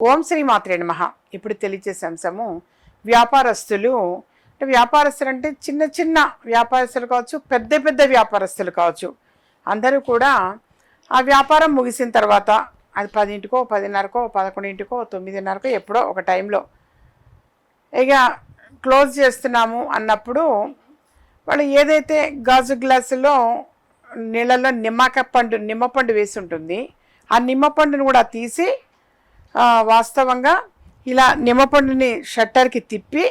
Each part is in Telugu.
ఓం శ్రీ మాత్రే నమః. ఇప్పుడు తెలియచేసే అంశము వ్యాపారస్తులు అంటే వ్యాపారస్తులు అంటే చిన్న చిన్న వ్యాపారస్తులు కావచ్చు పెద్ద పెద్ద వ్యాపారస్తులు కావచ్చు. అందరూ కూడా ఆ వ్యాపారం ముగిసిన తర్వాత అది పదింటికో పదిన్నరకో పదకొండింటికో తొమ్మిదిన్నరకో ఎప్పుడో ఒక టైంలో ఇక క్లోజ్ చేస్తున్నాము అన్నప్పుడు వాళ్ళు ఏదైతే గాజు గ్లాసులో నీళ్ళలో నిమ్మక పండు నిమ్మపండు వేసి ఉంటుంది ఆ నిమ్మపండును కూడా తీసి వాస్తవంగా ఇలా నిమ్మపండుని షట్టర్కి తిప్పి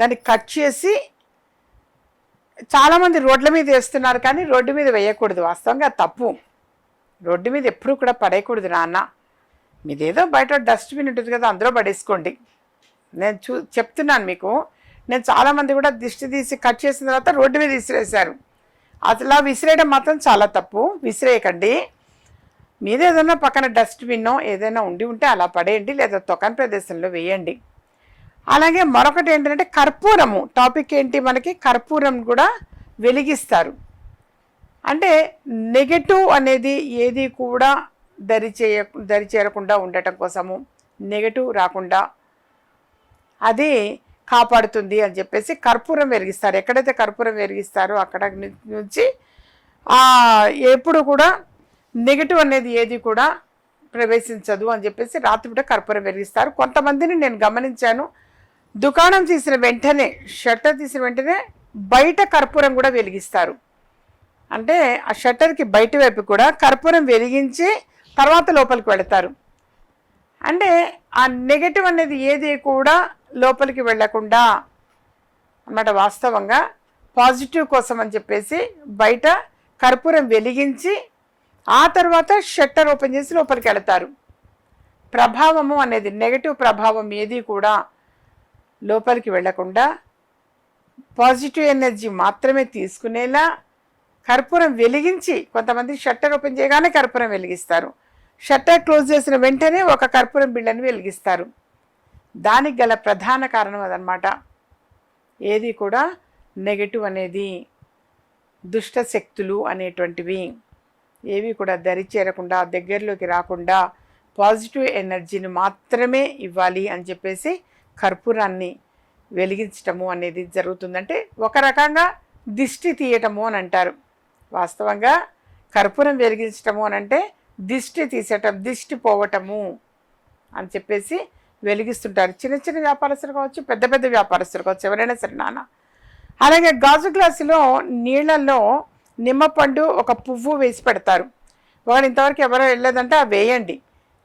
దాన్ని కట్ చేసి చాలామంది రోడ్ల మీద వేస్తున్నారు కానీ రోడ్డు మీద వేయకూడదు. వాస్తవంగా తప్పు. రోడ్డు మీద ఎప్పుడూ కూడా పడేయకూడదు నాన్న. మీదేదో బయట డస్ట్బిన్ ఉంటుంది కదా అందులో పడేసుకోండి. నేను చూ చెప్తున్నాను మీకు. నేను చాలామంది కూడా దిష్టి తీసి కట్ చేసిన తర్వాత రోడ్డు మీద విసిరేశారు. అట్లా విసిరేయడం మాత్రం చాలా తప్పు. విసిరేయకండి. మీద ఏదైనా పక్కన డస్ట్బిన్ ఏదైనా ఉండి ఉంటే అలా పడేయండి లేదా తొక్కని ప్రదేశంలో వేయండి. అలాగే మరొకటి ఏంటంటే కర్పూరము టాపిక్ ఏంటి మనకి? కర్పూరం కూడా వెలిగిస్తారు. అంటే నెగటివ్ అనేది ఏది కూడా దరి చేయ దరి చేరకుండా ఉండటం కోసము నెగటివ్ రాకుండా అది కాపాడుతుంది అని చెప్పేసి కర్పూరం వెలిగిస్తారు. ఎక్కడైతే కర్పూరం వెలిగిస్తారో అక్కడ నుంచి ఎప్పుడు కూడా నెగటివ్ అనేది ఏది కూడా ప్రవేశించదు అని చెప్పేసి రాత్రిపూట కర్పూరం వెలిగిస్తారు. కొంతమందిని నేను గమనించాను. దుకాణం తీసిన వెంటనే షట్టర్ తీసిన వెంటనే బయట కర్పూరం కూడా వెలిగిస్తారు. అంటే ఆ షట్టర్కి బయట వైపు కూడా కర్పూరం వెలిగించి తర్వాత లోపలికి వెళతారు. అంటే ఆ నెగటివ్ అనేది ఏది కూడా లోపలికి వెళ్ళకుండా అన్నమాట వాస్తవంగా పాజిటివ్ కోసం అని చెప్పేసి బయట కర్పూరం వెలిగించి ఆ తర్వాత షట్టర్ ఓపెన్ చేసి లోపలికి వెళతారు. ప్రభావము అనేది నెగటివ్ ప్రభావం ఏది కూడా లోపలికి వెళ్ళకుండా పాజిటివ్ ఎనర్జీ మాత్రమే తీసుకునేలా కర్పూరం వెలిగించి కొంతమంది షట్టర్ ఓపెన్ చేయగానే కర్పూరం వెలిగిస్తారు. షట్టర్ క్లోజ్ చేసిన వెంటనే ఒక కర్పూరం బిళ్ళని వెలిగిస్తారు. దానికి గల ప్రధాన కారణం అదనమాట ఏది కూడా నెగటివ్ అనేది దుష్ట శక్తులు అనేటువంటివి. ఏవి కూడా దరి చేరకుండా దగ్గరలోకి రాకుండా పాజిటివ్ ఎనర్జీని మాత్రమే ఇవ్వాలి అని చెప్పేసి కర్పూరాన్ని వెలిగించటము అనేది జరుగుతుందంటే ఒక రకంగా దిష్టి తీయటము అని అంటారు. వాస్తవంగా కర్పూరం వెలిగించటము అని అంటే దిష్టి తీసేయటం దిష్టి పోవటము అని చెప్పేసి వెలిగిస్తుంటారు. చిన్న చిన్న వ్యాపారస్తులు కావచ్చు పెద్ద పెద్ద వ్యాపారస్తులు కావచ్చు ఎవరైనా సరే నాన్న. అలాగే గాజు గ్లాసులో నీళ్ళల్లో నిమ్మపండు ఒక పువ్వు వేసి పెడతారు. వాళ్ళు ఇంతవరకు ఎవరో వెళ్ళలేదంటే ఆ వేయండి.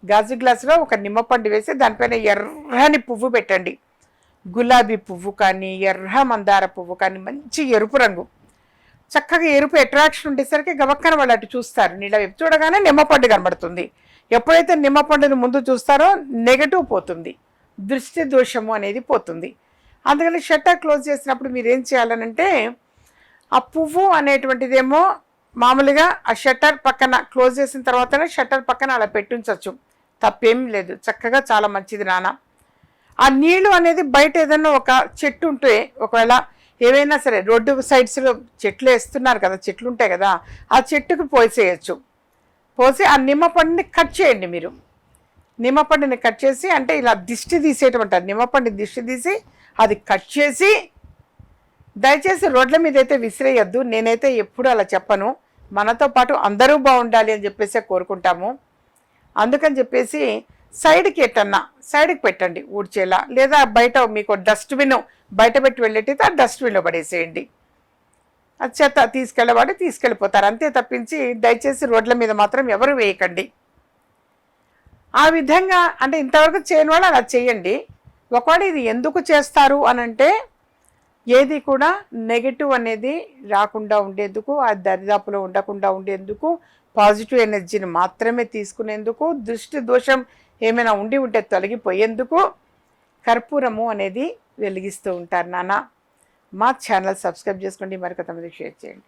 గాజు గ్లాసులో ఒక నిమ్మపండు వేసి దానిపైన ఎర్రని పువ్వు పెట్టండి. గులాబీ పువ్వు కానీ ఎర్ర మందార పువ్వు కానీ మంచి ఎరుపు రంగు. చక్కగా ఎరుపు అట్రాక్షన్ ఉండేసరికి గవక్కన వాళ్ళు అటు చూస్తారు. నీళ్ళ వైపు చూడగానే నిమ్మపండు కనబడుతుంది. ఎప్పుడైతే నిమ్మపండుని ముందు చూస్తారో నెగటివ్ పోతుంది. దృష్టి దోషము అనేది పోతుంది. అందుకని షట్టర్ క్లోజ్ చేసినప్పుడు మీరు ఏం చేయాలనంటే ఆ పువ్వు అనేటువంటిదేమో మామూలుగా ఆ షట్టర్ పక్కన క్లోజ్ చేసిన తర్వాతనే షట్టర్ పక్కన అలా పెట్టించవచ్చు తప్పేం లేదు. చక్కగా చాలా మంచిది నాన్న. ఆ నీళ్ళు అనేది బయట ఏదైనా ఒక చెట్టు ఉంటే ఒకవేళ ఏవైనా సరే రోడ్డు సైడ్స్లో చెట్లు వేస్తున్నారు కదా చెట్లు ఉంటాయి కదా ఆ చెట్టుకు పోసేయచ్చు. పోసి ఆ నిమ్మపండుని కట్ చేయండి మీరు. నిమ్మపండుని కట్ చేసి అంటే ఇలా దిష్టి తీసేయటం అంటారు దిష్టి తీసి అది కట్ చేసి దయచేసి రోడ్ల మీద అయితే విసిరేయద్దు. నేనైతే ఎప్పుడు అలా చెప్పను. మనతో పాటు అందరూ బాగుండాలి అని చెప్పేసి కోరుకుంటాము. అందుకని చెప్పేసి సైడ్కి ఎట్టన్నా సైడ్కి పెట్టండి ఊడ్చేలా. లేదా బయట మీకు డస్ట్బిన్ బయట పెట్టి వెళ్ళేటైతే ఆ డస్ట్బిన్లో పడేసేయండి. ఆ చెత్త తీసుకెళ్ళవాడు తీసుకెళ్ళిపోతారు. అంతే తప్పించి దయచేసి రోడ్ల మీద మాత్రం ఎవరు వేయకండి. ఆ విధంగా అంటే ఇంతవరకు చేయని వాళ్ళు అలా చేయండి. ఒకవేళ ఇది ఎందుకు చేస్తారు అనంటే అంటే ఏది కూడా నెగటివ్ అనేది రాకుండా ఉండేందుకు ఆ దరిదాపులో ఉండకుండా ఉండేందుకు పాజిటివ్ ఎనర్జీని మాత్రమే తీసుకునేందుకు దృష్టి దోషం ఏమైనా ఉండి ఉంటే తొలగిపోయేందుకు కర్పూరము అనేది వెలిగిస్తూ ఉంటారు నాన్న. మా ఛానల్ సబ్స్క్రైబ్ చేసుకోండి మరికొంతమందికి షేర్ చేయండి.